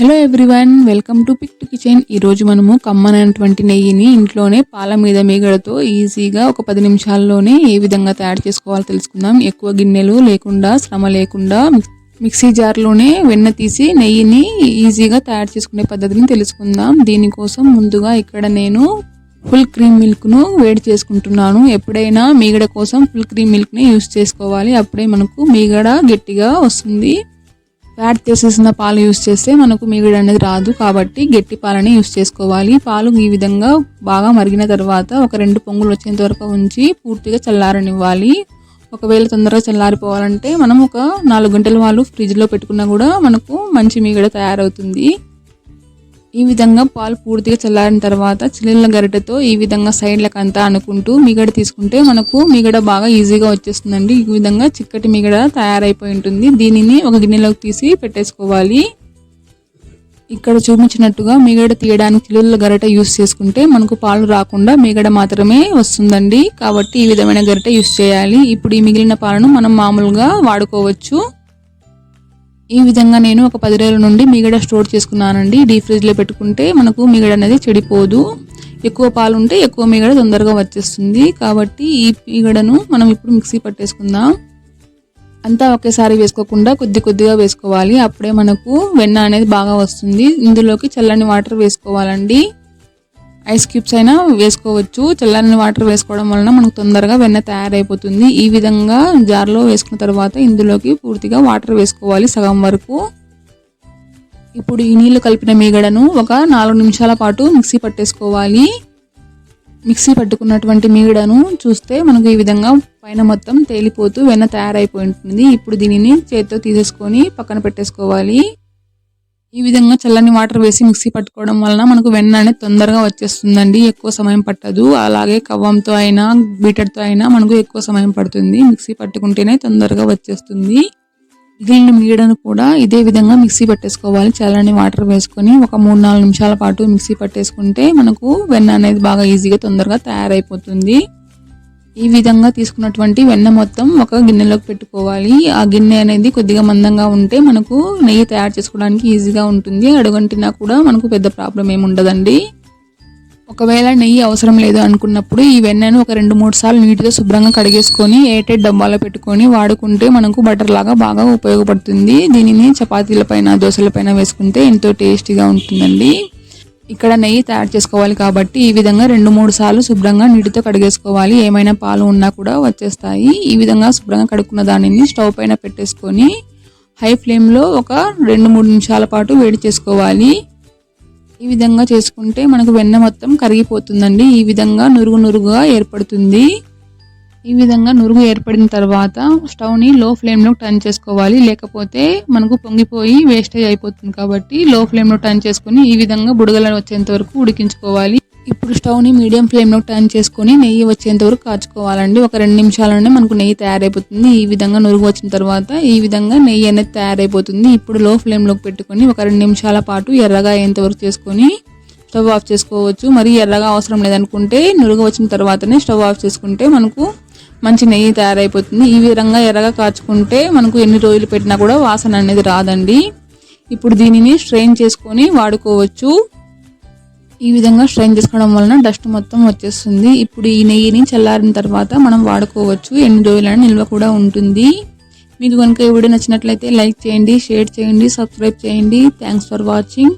Hello everyone welcome to pick to kitchen. ఈరోజు మనము కమ్మనటువంటి నెయ్యిని ఇంట్లోనే పాల మీద మీగడతో ఈజీగా ఒక పది నిమిషాల్లోనే ఏ విధంగా తయారు చేసుకోవాలో తెలుసుకుందాం. ఎక్కువ గిన్నెలు లేకుండా శ్రమ లేకుండా మిక్సీ జార్లోనే వెన్న తీసి నెయ్యిని ఈజీగా తయారు చేసుకునే పద్ధతిని తెలుసుకుందాం. దీనికోసం ముందుగా ఇక్కడ నేను ఫుల్ క్రీమ్ మిల్క్ను వేడి చేసుకుంటున్నాను. ఎప్పుడైనా మీగడ కోసం ఫుల్ క్రీమ్ మిల్క్ని యూస్ చేసుకోవాలి. అప్పుడే మనకు మీగడ గట్టిగా వస్తుంది. యాడ్ తీసేసిన పాలు యూస్ చేస్తే మనకు మిగుడు అనేది రాదు కాబట్టి గట్టి పాలని యూస్ చేసుకోవాలి. పాలు ఈ విధంగా బాగా మరిగిన తర్వాత ఒక రెండు పొంగులు వచ్చేంత వరకు ఉంచి పూర్తిగా చల్లారనివ్వాలి. ఒకవేళ తొందరగా చల్లారిపోవాలంటే మనం ఒక నాలుగు గంటల వాళ్ళు ఫ్రిడ్జ్లో పెట్టుకున్నా కూడా మనకు మంచి మీగడ తయారవుతుంది. ఈ విధంగా పాలు పూర్తిగా చల్లారిన తర్వాత చిల్లిన గరిటెతో ఈ విధంగా సైడ్లకు అంతా అనుకుంటూ మిగడ తీసుకుంటే మనకు మిగడ బాగా ఈజీగా వచ్చేస్తుందండి. ఈ విధంగా చిక్కటి మిగడ తయారైపోయి ఉంటుంది. దీనిని ఒక గిన్నెలోకి తీసి పెట్టేసుకోవాలి. ఇక్కడ చూపించినట్టుగా మిగడ తీయడానికి చిల్లుల గరిట యూస్ చేసుకుంటే మనకు పాలు రాకుండా మిగడ మాత్రమే వస్తుందండి. కాబట్టి ఈ విధమైన గరిట యూస్ చేయాలి. ఇప్పుడు ఈ మిగిలిన పాలను మనం మామూలుగా వాడుకోవచ్చు. ఈ విధంగా నేను ఒక పది రోజుల నుండి మిగడ స్టోర్ చేసుకున్నానండి. డీ ఫ్రిడ్జ్లో పెట్టుకుంటే మనకు మిగడ అనేది చెడిపోదు. ఎక్కువ పాలు ఉంటే ఎక్కువ మిగడ తొందరగా వచ్చేస్తుంది. కాబట్టి ఈ మిగడను మనం ఇప్పుడు మిక్సీ పట్టేసుకుందాం. అంతా ఒకేసారి వేసుకోకుండా కొద్ది కొద్దిగా వేసుకోవాలి. అప్పుడే మనకు వెన్న అనేది బాగా వస్తుంది. ఇందులోకి చల్లని వాటర్ వేసుకోవాలండి. ఐస్ క్యూబ్స్ అయినా వేసుకోవచ్చు. చల్లని వాటర్ వేసుకోవడం వలన మనకు తొందరగా వెన్న తయారైపోతుంది. ఈ విధంగా జార్లో వేసుకున్న తర్వాత ఇందులోకి పూర్తిగా వాటర్ వేసుకోవాలి సగం వరకు. ఇప్పుడు ఈ నీళ్ళు కలిపిన మీగడను ఒక నాలుగు నిమిషాల పాటు మిక్సీ పట్టేసుకోవాలి. మిక్సీ పట్టుకున్నటువంటి మీగడను చూస్తే మనకు ఈ విధంగా పైన మొత్తం తేలిపోతూ వెన్న తయారైపోయి ఉంటుంది. ఇప్పుడు దీనిని చేతితో తీసేసుకొని పక్కన పెట్టేసుకోవాలి. ఈ విధంగా చల్లని వాటర్ వేసి మిక్సీ పట్టుకోవడం వలన మనకు వెన్న అనేది తొందరగా వచ్చేస్తుందండి. ఎక్కువ సమయం పట్టదు. అలాగే కవ్వంతో అయినా బీటర్తో అయినా మనకు ఎక్కువ సమయం పడుతుంది. మిక్సీ పట్టుకుంటేనే తొందరగా వచ్చేస్తుంది. మిగిలిన మీగడను కూడా ఇదే విధంగా మిక్సీ పట్టేసుకోవాలి. చల్లని వాటర్ వేసుకొని ఒక మూడు నాలుగు నిమిషాల పాటు మిక్సీ పట్టేసుకుంటే మనకు వెన్న అనేది బాగా ఈజీగా తొందరగా తయారైపోతుంది. ఈ విధంగా తీసుకున్నటువంటి వెన్న మొత్తం ఒక గిన్నెలోకి పెట్టుకోవాలి. ఆ గిన్నె అనేది కొద్దిగా మందంగా ఉంటే మనకు నెయ్యి తయారు చేసుకోవడానికి ఈజీగా ఉంటుంది. అడుగంటినా కూడా మనకు పెద్ద ప్రాబ్లం ఏమి ఉండదండి. ఒకవేళ నెయ్యి అవసరం లేదు అనుకున్నప్పుడు ఈ వెన్నను ఒక రెండు మూడు సార్లు నీటితో శుభ్రంగా కడిగేసుకొని ఏటెడ్ డబ్బాలో పెట్టుకొని వాడుకుంటే మనకు బటర్ లాగా బాగా ఉపయోగపడుతుంది. దీనిని చపాతీల పైన దోశల పైన వేసుకుంటే ఎంతో టేస్టీగా ఉంటుందండి. ఇక్కడ నెయ్యి తయారు చేసుకోవాలి కాబట్టి ఈ విధంగా రెండు మూడు సార్లు శుభ్రంగా నీటితో కడిగేసుకోవాలి. ఏమైనా పాలు ఉన్నా కూడా వచ్చేస్తాయి. ఈ విధంగా శుభ్రంగా కడుక్కున్న దానిని స్టవ్ పైన పెట్టేసుకొని హై ఫ్లేమ్లో ఒక రెండు మూడు నిమిషాల పాటు వేడి చేసుకోవాలి. ఈ విధంగా చేసుకుంటే మనకు వెన్న మొత్తం కరిగిపోతుందండి. ఈ విధంగా నురుగు నురుగుగా ఏర్పడుతుంది. ఈ విధంగా నురుగు ఏర్పడిన తర్వాత స్టవ్ని లో ఫ్లేమ్లో టర్న్ చేసుకోవాలి. లేకపోతే మనకు పొంగిపోయి వేస్టేజ్ అయిపోతుంది కాబట్టి లో ఫ్లేమ్లో టర్న్ చేసుకొని ఈ విధంగా బుడగలను వచ్చేంత వరకు ఉడికించుకోవాలి. ఇప్పుడు స్టవ్ని మీడియం ఫ్లేమ్లో టర్న్ చేసుకొని నెయ్యి వచ్చేంత వరకు కాచుకోవాలండి. ఒక రెండు నిమిషాలనే మనకు నెయ్యి తయారైపోతుంది. ఈ విధంగా నురుగు వచ్చిన తర్వాత ఈ విధంగా నెయ్యి అనేది తయారైపోతుంది. ఇప్పుడు లో ఫ్లేమ్లోకి పెట్టుకొని ఒక రెండు నిమిషాల పాటు ఎర్రగా అయ్యేంత వరకు చేసుకొని స్టవ్ ఆఫ్ చేసుకోవచ్చు. మరి ఎర్రగా అవసరం లేదనుకుంటే నురుగు వచ్చిన తర్వాతనే స్టవ్ ఆఫ్ చేసుకుంటే మనకు మంచి నెయ్యి తయారైపోతుంది. ఈ విధంగా ఎర్రగా కాచుకుంటే మనకు ఎన్ని రోజులు పెట్టినా కూడా వాసన అనేది రాదండి. ఇప్పుడు దీనిని స్ట్రెయిన్ చేసుకొని వాడుకోవచ్చు. ఈ విధంగా స్ట్రెయిన్ చేసుకోవడం వలన డస్ట్ మొత్తం వచ్చేస్తుంది. ఇప్పుడు ఈ నెయ్యిని చల్లారిన తర్వాత మనం వాడుకోవచ్చు. ఎన్ని రోజులైనా నిల్వ కూడా ఉంటుంది. మీకు కనుక ఈ వీడియో నచ్చినట్లయితే లైక్ చేయండి షేర్ చేయండి సబ్స్క్రైబ్ చేయండి. Thanks for watching